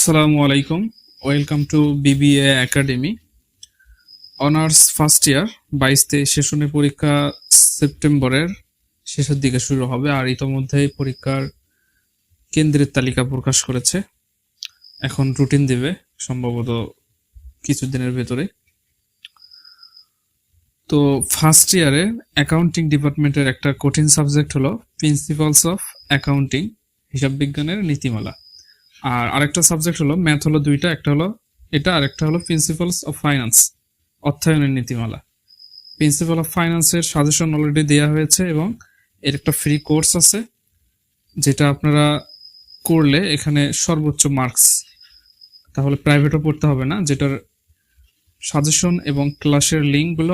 আসসালামু আলাইকুম। Welcome to BBA academy honours first year বাইশ সেশনের পরীক্ষা সেপ্টেম্বরের শেষের দিকে শুরু হবে আর ইতোমধ্যেই পরীক্ষার কেন্দ্রের তালিকা প্রকাশ করেছে। এখন রুটিন দেবে সম্ভবত কিছুদিনের ভেতরে। তো ফার্স্ট ইয়ারে অ্যাকাউন্টিং ডিপার্টমেন্টের একটা কঠিন সাবজেক্ট হলো প্রিন্সিপালস অফ অ্যাকাউন্টিং হিসাব বিজ্ঞানের নীতিমালা। আর আরেকটা সাবজেক্ট হলো ম্যাথ হলো দুইটা, একটা হলো এটা আর একটা হলো প্রিন্সিপালস অফ ফাইন্যান্স অর্থায়নের নীতিমালা। প্রিন্সিপাল অফ ফাইন্যান্সের সাজেশন অলরেডি দেওয়া হয়েছে এবং এর একটা ফ্রি কোর্স আছে, যেটা আপনারা করলে এখানে সর্বোচ্চ মার্কস তাহলে প্রাইভেটও পড়তে হবে না, যেটার সাজেশন এবং ক্লাসের লিঙ্কগুলো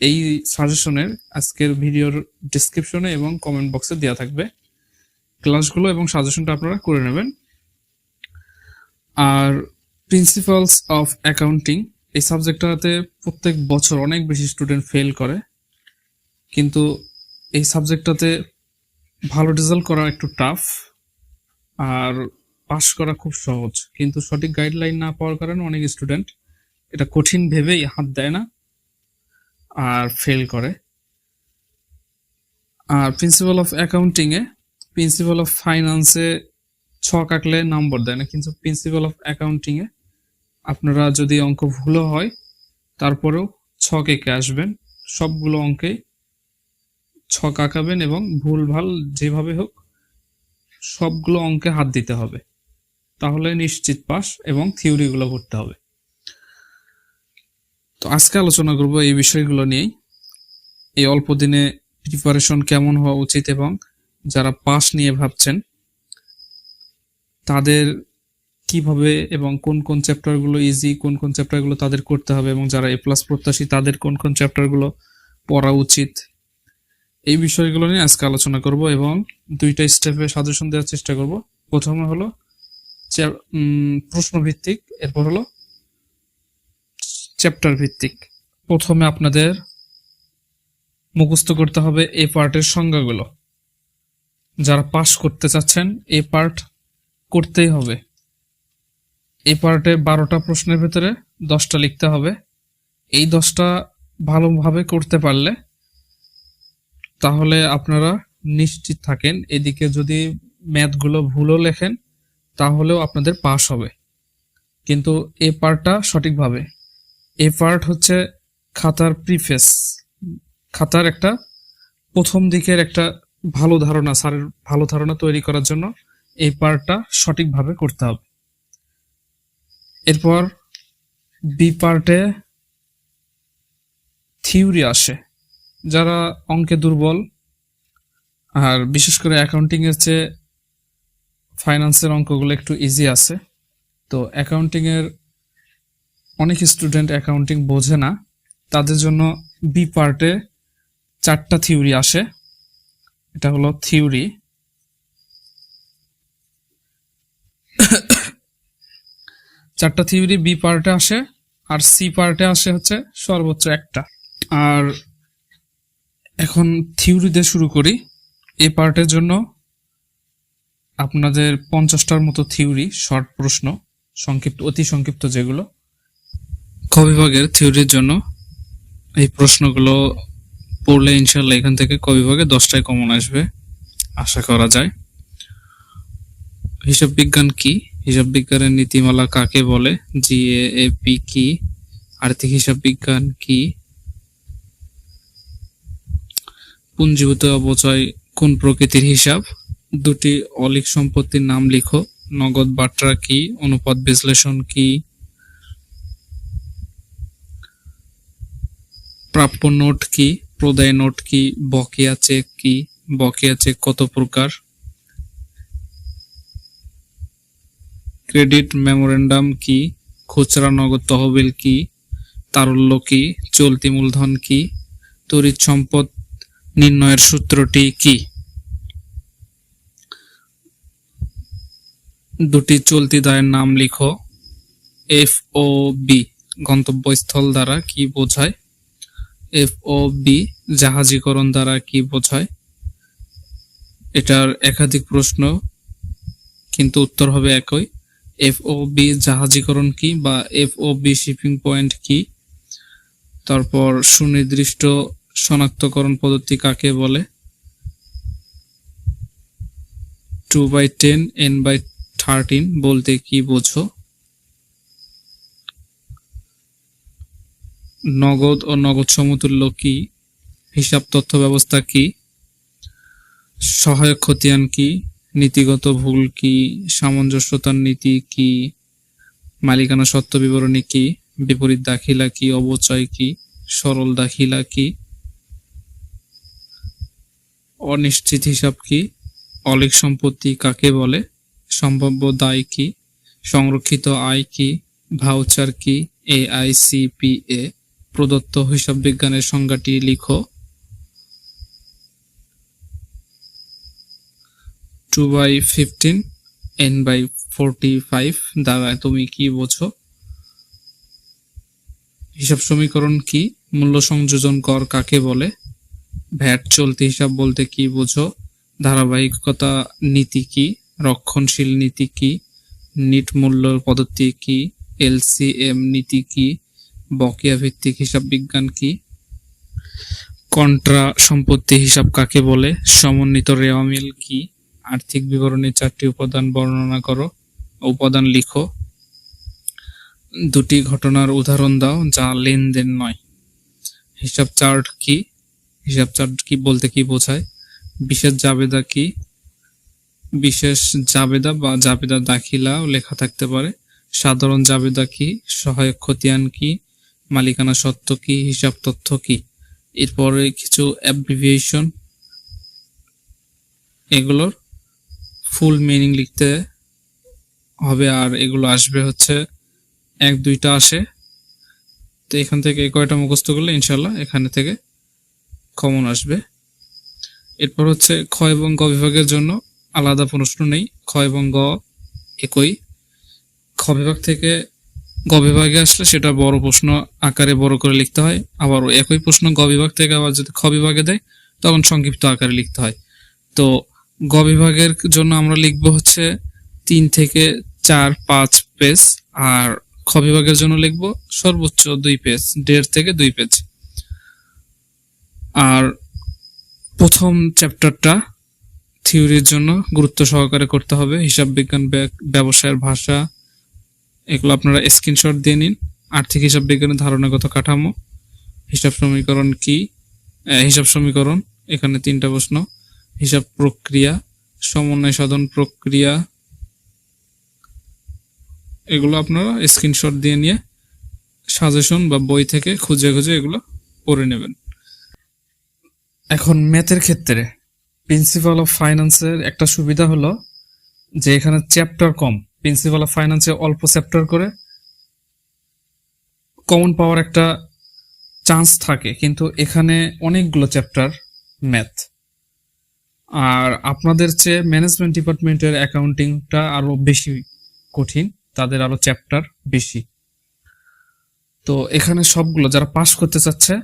এই সাজেশনের আজকের ভিডিওর ডিসক্রিপশনে এবং কমেন্ট বক্সে দেওয়া থাকবে। ক্লাসগুলো এবং সাজেশনটা আপনারা করে নেবেন। আর প্রিন্সিপালস অফ অ্যাকাউন্টিং এই সাবজেক্টটাতে প্রত্যেক বছর অনেক বেশি স্টুডেন্ট ফেল করে। কিন্তু এই সাবজেক্টটাতে ভালো রেজাল্ট করা একটু টাফ আর পাস করা খুব সহজ। কিন্তু সঠিক গাইডলাইন না পাওয়ার কারণে অনেক স্টুডেন্ট এটা কঠিন ভেবেই হাত দেয় না, আর ফেল করে। আর প্রিন্সিপাল অফ অ্যাকাউন্টিংয়ে প্রিন্সিপাল অফ ফাইন্যান্সে ছক আঁকলে নম্বর দেয় না, কিন্তু প্রিন্সিপাল অফ অ্যাকাউন্টিং এ আপনারা যদি অঙ্ক ভুলও হয়, তারপরেও ছক এঁকে আসবেন। সবগুলো অঙ্কে ছক আঁকাবেন এবং ভুল ভালো যেভাবে হোক সবগুলো অঙ্কে হাত দিতে হবে। তাহলে নিশ্চিত পাস এবং থিওরিগুলো করতে হবে। তো আজকে আলোচনা করব এই বিষয়গুলো নিয়েই। এই অল্প দিনে প্রিপারেশন কেমন হওয়া উচিত এবং যারা পাস নিয়ে ভাবছেন তাদের কীভাবে এবং কোন কোন চ্যাপ্টারগুলো ইজি কোন কোন চ্যাপ্টারগুলো তাদের করতে হবে এবং যারা এ প্লাস প্রত্যাশী, তাদের কোন কোন চ্যাপ্টারগুলো পড়া উচিত? এই বিষয়গুলো নিয়ে আজকে আলোচনা করব এবং দুইটা স্টেপে সাজেশন দেওয়ার চেষ্টা করব। প্রথমে হলো প্রশ্ন ভিত্তিক এরপর হলো চ্যাপ্টার ভিত্তিক। প্রথমে আপনাদের মুখস্থ করতে হবে এ পার্টের সংজ্ঞাগুলো। যারা পাস করতে চাচ্ছেন এ পার্ট করতেই হবে। এই পার্টে বারোটা প্রশ্নের ভেতরে দশটা লিখতে হবে। এই দশটা ভালোভাবে করতে পারলে তাহলে আপনারা নিশ্চিত থাকেন। এদিকে যদি ম্যাথগুলো ভুলও লেখেন, তাহলেও আপনাদের পাস হবে। কিন্তু এ পার্টটা সঠিকভাবে। এ পার্ট হচ্ছে খাতার প্রিফেস। খাতার একটা প্রথম দিকের একটা ভালো ধারণা, স্যারের ভালো ধারণা তৈরি করার জন্য এই পার্টটা সঠিকভাবে করতে হবে। এরপর বি পার্টে থিওরি আসে। যারা অঙ্কে দুর্বল, আর বিশেষ করে অ্যাকাউন্টিং এর চেয়ে ফাইন্যান্সের অঙ্কগুলো একটু ইজি আছে। তো অ্যাকাউন্টিং এর অনেক স্টুডেন্ট অ্যাকাউন্টিং বোঝে না। তাদের জন্য বি পার্টে চারটা থিওরি আসে। এটা হলো থিওরি। চারটা থিওরি বি পার্টে আসে আর সি পার্টে আসে হচ্ছে সর্বোচ্চ একটা। আর এখন থিওরি দিয়ে শুরু করি। এ পার্টের জন্য আপনাদের পঞ্চাশটার মতো থিওরি, শর্ট প্রশ্ন, সংক্ষিপ্ত, অতি সংক্ষিপ্ত যেগুলো। ক বিভাগের থিওরির জন্য এই প্রশ্নগুলো পড়লে ইনশাল্লাহ এখান থেকে ক বিভাগে দশটায় কমন আসবে। আশা করা যায়। হিসাব বিজ্ঞান কি? হিসাব বিজ্ঞানের নীতিমালা কাকে বলে? জিএএপি কি? আর্থিক হিসাব বিজ্ঞান কি? পুঞ্জীভূত অবচয় কোন প্রকৃতির হিসাব? দুটি অলিক সম্পত্তির নাম লিখো। নগদ বাট্রা কি? অনুপাত বিশ্লেষণ কি? প্রাপ্য নোট কি? প্রদায় নোট কি? বকেয়া চেক কি? বকেয়া চেক কত প্রকার? ক্রেডিট মেমোরেন্ডাম কি? খুচরা নগদ তহবিল কি? তারল্য কি? চলতি মূলধন কি? তড়িৎ সম্পদ নির্ণয়ের সূত্রটি কি? দুটি চলতি দায়ের নাম লিখো। এফ ও বি, গন্তব্যস্থল দ্বারা কি বোঝায়? এফ ও বি, জাহাজীকরণ দ্বারা কি বোঝায়? এটার একাধিক প্রশ্ন, কিন্তু উত্তর হবে একই। এফ ও বি জাহাজীকরণ কি বা F O B shipping point কি? তারপর সুনির্দিষ্ট শনাক্তকরণ পদ্ধতি কাকে বলে? Two by ten N by thirteen বলতে কি বোঝো? নগদ ও নগদ সমতুল্য কি? হিসাব তথ্য ব্যবস্থা কি? সহায়ক খতিয়ান কি? নীতিগত ভুল কি? সামঞ্জস্যতার নীতি কি? মালিকানা সত্ত্ব বিবরণী কি? বিপরীত দাখিলা কি? অবচয় কি? সরল দাখিলা কি? অনিশ্চিত হিসাব কি? অলিক সম্পত্তি কাকে বলে? সম্ভাব্য দায় কি? সংরক্ষিত আয় কি? ভাউচার কি? এআইসিপিএ প্রদত্ত হিসাব বিজ্ঞানের সংজ্ঞাটি লিখো। Two by fifteen N by forty five দ্বারা তুমি কি বোঝো? হিসাব সমীকরণ কি? মূল্য সংযোজন কর কাকে বলে? ভ্যাট চলতি হিসাব বলতে কি বোঝো? ধারাবাহিকতা নীতি কি? রক্ষণশীল নীতি কি? নিট মূল্য পদ্ধতি কি? এলসিএম নীতি কি? বকেয়া ভিত্তিক হিসাব বিজ্ঞান কি? কন্ট্রা সম্পত্তি হিসাব কাকে বলে? সমন্বিত রেওয়া মিল কি? আর্থিক বিবরণী চারটি উপাদান বর্ণনা করো। উপাদান লিখো। দুটি ঘটনার উদাহরণ দাও যা লেনদেন নয়। হিসাব চার্ট কি? হিসাব চার্ট কি বলতে কি বোঝায়? বিশেষ জাবেদা কি? বিশেষ জাবেদা বা জাবেদা দাখিলা লেখা থাকতে পারে। সাধারণ জাবেদা কি? সহায়ক খতিয়ান কি? মালিকানা সত্ত্ব কি? হিসাব তথ্য কি? এরপরে কিছু অ্যাব্রিভিয়েশন এগুলোর ফুল মিনিং লিখতে হবে আর এগুলো আসবে হচ্ছে এক, দুইটা আসে। তো এখান থেকে এই কয়টা মুখস্থ করলে ইনশাল্লাহ এখানে থেকে কমন আসবে। এরপর হচ্ছে খ এবং গ বিভাগের জন্য আলাদা প্রশ্ন নেই। খ এবং গ একই। খ বিভাগ থেকে গ বিভাগে আসলে সেটা বড় প্রশ্ন আকারে বড় করে লিখতে হয়। আবার একই প্রশ্ন গ বিভাগ থেকে আবার যদি খ বিভাগে দেয়, তখন সংক্ষিপ্ত আকারে লিখতে হয়। তো গ বিভাগের জন্য আমরা লিখব হচ্ছে তিন থেকে চার, পাঁচ পেজ, আর খ বিভাগের জন্য লিখব সর্বোচ্চ দুই পেজ, দেড় থেকে দুই পেজ। আর প্রথম চ্যাপ্টারটা থিওরির জন্য গুরুত্ব সহকারে করতে হবে, হিসাব বিজ্ঞান, ব্য- ব্যবসায়ের ভাষা, এগুলো আপনারা স্ক্রিনশট দিয়ে নিন। আর্থিক হিসাব বিজ্ঞানের ধারণাগত কাঠামো, হিসাব সমীকরণ কি হিসাব সমীকরণ, এখানে তিনটা প্রশ্ন। হিসাব প্রক্রিয়া, সমন্বয় সাধন প্রক্রিয়া, এগুলো আপনারা স্ক্রিনশট দিয়ে নিয়ে সাজেশন বা বই থেকে খুঁজে খুঁজে এগুলো পড়ে নেবেন। এখন ম্যাথের ক্ষেত্রে প্রিন্সিপাল অফ ফাইন্যান্সের একটা সুবিধা হলো যে এখানে চ্যাপ্টার কম প্রিন্সিপাল অফ ফাইন্যান্সে অল্প চ্যাপ্টার করে কমন পাওয়ার একটা চান্স থাকে, কিন্তু এখানে অনেকগুলো চ্যাপ্টার ম্যাথ আর আপনাদের চেয়ে ম্যানেজমেন্ট ডিপার্টমেন্টের অ্যাকাউন্টিংটা আরও বেশি কঠিন, তাদের আরও চ্যাপ্টার বেশি। তো এখানে সবগুলো যারা পাস করতে চাচ্ছে,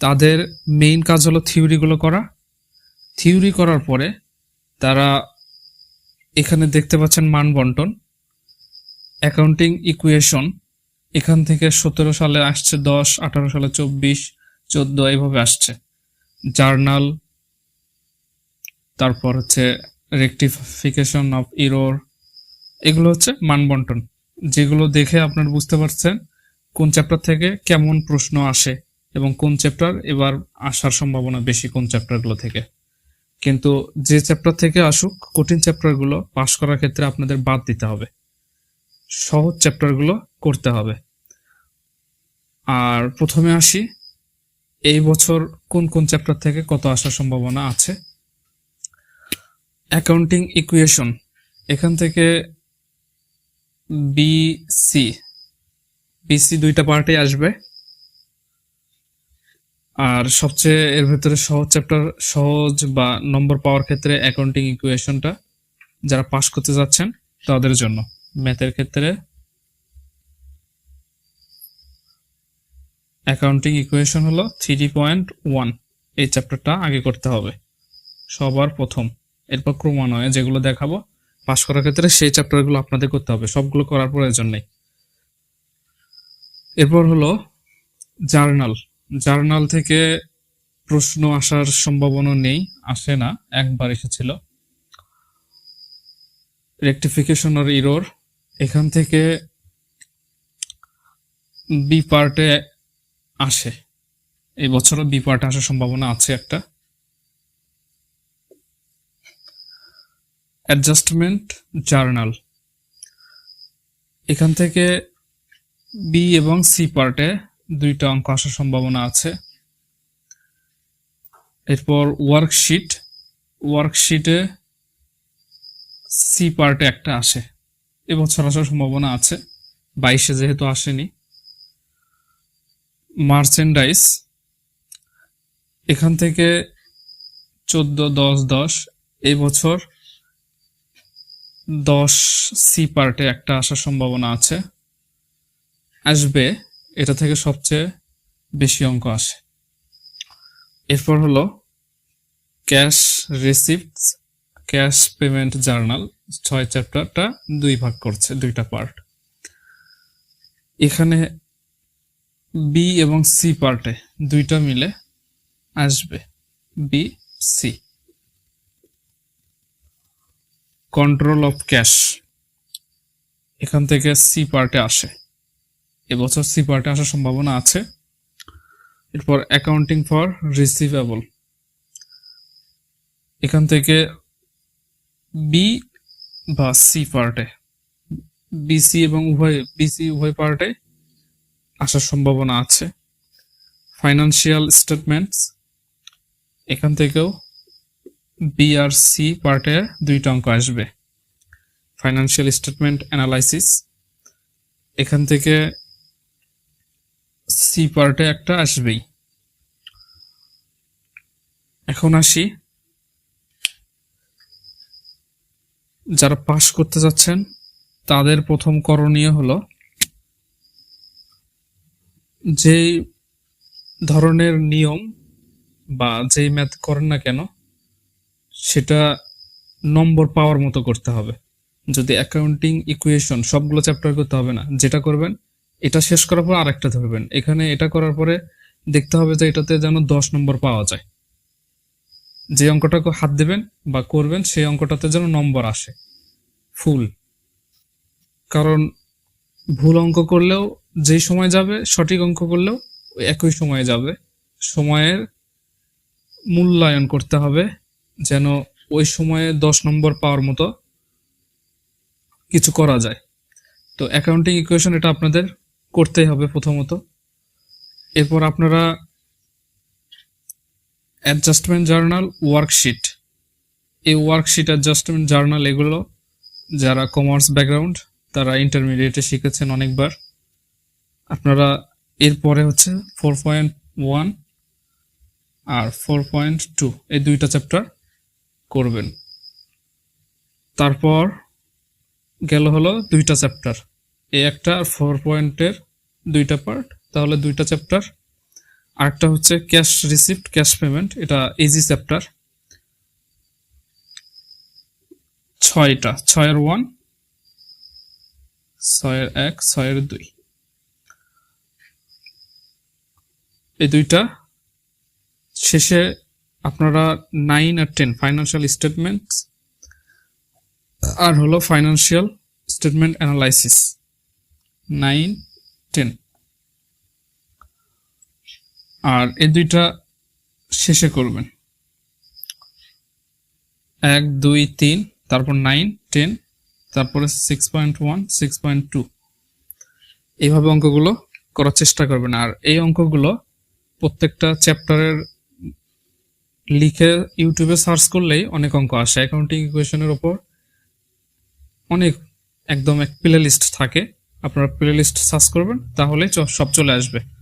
তাদের মেইন কাজ হলো থিওরিগুলো করা। থিওরি করার পরে তারা এখানে দেখতে পাচ্ছেন মান বন্টন অ্যাকাউন্টিং ইকুয়েশন এখান থেকে সতেরো সালে আসছে দশ, আঠারো সালে চব্বিশ, চোদ্দ, এইভাবে আসছে। জার্নাল তারপর হচ্ছে রেকটিফিকেশন অফ ইরোর এগুলো হচ্ছে মান বন্টন যেগুলো দেখে আপনারা বুঝতে পারছেন কোন চ্যাপ্টার থেকে কেমন প্রশ্ন আসে এবং কোন চ্যাপ্টার এবার আসার সম্ভাবনা বেশি কোন চ্যাপ্টারগুলো থেকে। কিন্তু যে চ্যাপ্টার থেকে আসুক, কঠিন চ্যাপ্টারগুলো পাশ করার ক্ষেত্রে আপনাদের বাদ দিতে হবে। সহজ চ্যাপ্টারগুলো করতে হবে। আর প্রথমে আসি, এই বছর কোন কোন চ্যাপ্টার থেকে কত আসার সম্ভাবনা আছে? অ্যাকাউন্টিং ইকুয়েশন এখান থেকে বিসি বিসি দুইটা পার্টে আসবে। আর সবচেয়ে এর ভেতরে সহজ চ্যাপ্টার সহজ বা নম্বর পাওয়ার ক্ষেত্রে অ্যাকাউন্টিং ইকুয়েশনটা যারা পাস করতে যাচ্ছেন তাদের জন্য। ম্যাথের ক্ষেত্রে অ্যাকাউন্টিং ইকুয়েশন হলো থ্রি পয়েন্ট ওয়ান এই চ্যাপ্টারটা আগে করতে হবে। সবার প্রথম। এরপর ক্রমান্বয়ে যেগুলো দেখাবো, পাশ করার ক্ষেত্রে সেই চ্যাপ্টারগুলো আপনাদের করতে হবে। সবগুলো করার প্রয়োজন নেই। এরপর হলো জার্নাল। জার্নাল থেকে প্রশ্ন আসার সম্ভাবনা নেই, আসে না, একবার এসেছিল। রেকটিফিকেশন আর ইরোর এখান থেকে বি পার্টে আসে। এই বছরও বি পার্টে আসার সম্ভাবনা আছে একটা। অ্যাডজাস্টমেন্ট জার্নাল এখান থেকে বি এবং সি পার্টে দুইটা অঙ্ক আসার সম্ভাবনা আছে। এরপর ওয়ার্কশিট ওয়ার্কশিটে সি পার্টে একটা আসে। এবছর আসার সম্ভাবনা আছে। বাইশে যেহেতু আসেনি। মার্চেন্ডাইজ এখান থেকে চোদ্দ, দশ দশ এই বছর দশ সি পার্টে একটা আসার সম্ভাবনা আছে। আসবে, এটা থেকে সবচেয়ে বেশি অঙ্ক আসে। এরপর হলো cash receipts, cash payment journal, ছয় চ্যাপ্টারটা দুই ভাগ করছে, দুইটা পার্ট। এখানে বি এবং সি পার্টে দুইটা মিলে আসবে B C control of cash এখান থেকে সি পার্টে আসে। এবছর সি পার্টে আসার সম্ভাবনা আছে। এরপর অ্যাকাউন্টিং ফর রিসিভেবল এখান থেকে বি বা সি পার্টে বিসি এবং উভয় বিসি উভয় পার্টে আসার সম্ভাবনা আছে। ফাইনান্সিয়াল স্টেটমেন্টস এখান থেকেও বি আর সি পার্টে দুইটা অঙ্ক আসবে। ফাইনান্সিয়াল স্টেটমেন্ট অ্যানালাইসিস এখান থেকে সি পার্টে একটা আসবেই। এখন আসি। যারা পাশ করতে যাচ্ছেন, তাদের প্রথম করণীয় হলো যেই ধরনের নিয়ম বা যেই ম্যাথ করেন না কেন সেটা নম্বর পাওয়ার মতো করতে হবে। যদি অ্যাকাউন্টিং ইকুয়েশন সবগুলো চ্যাপ্টার করতে হবে না, যেটা করবেন, এটা শেষ করার পর আরেকটা ধরবেন। এখানে এটা করার পরে দেখতে হবে যে এটাতে যেন দশ নম্বর পাওয়া যায়। যে অঙ্কটাকে হাত দেবেন বা করবেন, সেই অঙ্কটাতে যেন নম্বর আসে। ফুল। কারণ ভুল অঙ্ক করলেও যেই সময় যাবে, সঠিক অঙ্ক করলেও একই সময়ে যাবে। সময়ের মূল্যায়ন করতে হবে। যেন ওই সময়ে দশ নম্বর পাওয়ার মতো কিছু করা যায়। তো অ্যাকাউন্টিং ইকুয়েশন এটা আপনাদের করতেই হবে প্রথমত। এরপর আপনারা অ্যাডজাস্টমেন্ট জার্নাল ওয়ার্কশিট এই ওয়ার্কশিট অ্যাডজাস্টমেন্ট জার্নাল এগুলো যারা কমার্স ব্যাকগ্রাউন্ড তারা ইন্টারমিডিয়েটে শিখেছেন অনেকবার। আপনারা এরপরে হচ্ছে ফোর পয়েন্ট ওয়ান আর ফোর পয়েন্ট টু এই দুইটা চ্যাপ্টার করবেন। তারপর গেল হলো দুইটা চ্যাপ্টার। এই একটা আর ফোর পয়েন্টের দুইটা পার্ট তাহলে দুইটা চ্যাপ্টার। আরেকটা হচ্ছে ক্যাশ রিসিপ্ট ক্যাশ পেমেন্ট এটা ইজি চ্যাপ্টার। ছয়টা, ছয়ের ওয়ান ছয়ের এক, ছয়ের দুই। এই দুইটা শেষে আপনারা নাইন আর টেন ফাইন্যান্সিয়াল স্টেটমেন্ট আর হলো financial statement analysis nine ten আর এই দুইটা শেষে করবেন। এক, দুই, তিন, তারপর নাইন টেন তারপরে six point one six point two এইভাবে অঙ্কগুলো করার চেষ্টা করবেন। আর এই অঙ্কগুলো প্রত্যেকটা চ্যাপ্টারের লিখে ইউটিউবে সার্চ করলেই অনেক অঙ্ক আসে। অ্যাকাউন্টিং ইকুয়েশনের ওপর অনেক একদম এক প্লে লিস্ট থাকে। আপনারা প্লে লিস্ট সার্চ করবেন তাহলে সব চলে আসবে।